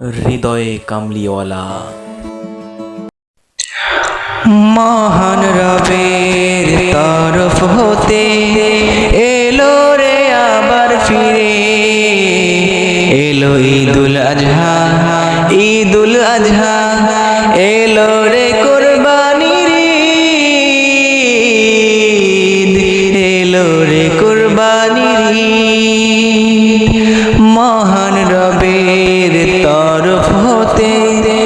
হৃদয়ে কামলিওয়ালা। মহান রবের তরফ হতে এলো রে আবার ফিরে। এলো ঈদুল আজহা ঈদুল আজহা, এলো রে কোরবানির এলো রে কোরবানির ঈদ। হতে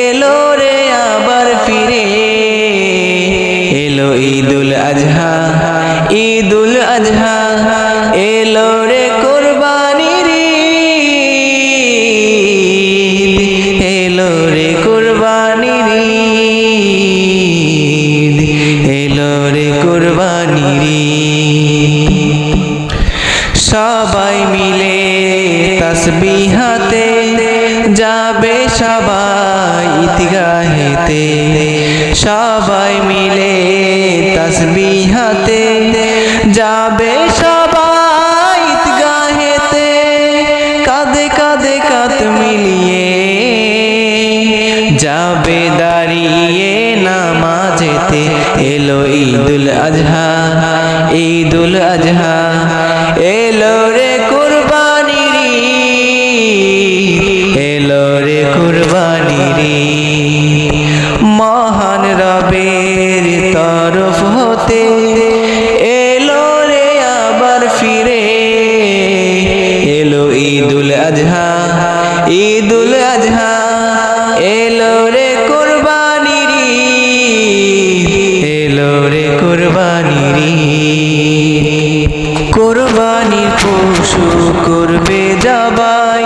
এলো রে আবার ফিরে। এলো ঈদুল আজহা ঈদুল আজহা, এলো রে কোরবানির এলো রে কোরবানির এলো রে কোরবানির সবাই মিলে তসবিহাতে যাবে সবাই ঈদগাহেতে। সবাই মিলে তসবিহাতে। যাবে সবাই ঈদগাহেতে। কাঁধে কাঁধে কাত মিলিয়ে। যাবে দাঁড়িয়ে নামাজেতে। এলো ঈদুল আজহা। ঈদুল আজহা। ঈদুল আজহা এলো রে কোরবানির ঈদ, এলো রে কোরবানির ঈদ। কোরবানির পশু করবে যাবাই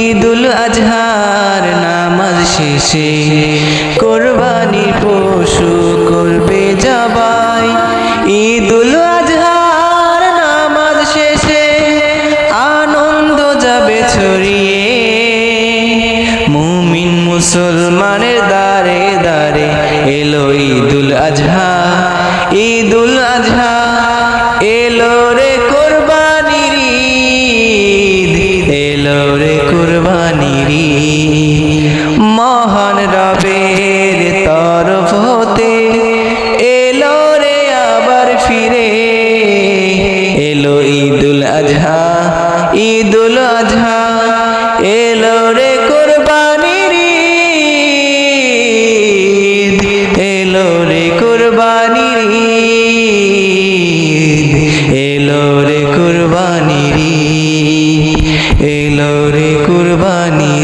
ঈদুল আজহার নামাজ শেষে। কোরবানির পশু করবে যাবাই মুসলমানের দারে দারে এলো ঈদুল আজহা। ঈদুল আজহা এলো রে কোরবানির ঈদ। এলো রে কোরবানির মহান রবের তরফ হতে এলো রে আবার ফিরে। এলো ঈদুল আজহা ঈদুল আজহা, এলো রে এলো রে কুরবানি এলো রে কুরবানি এলো রে কুরবানি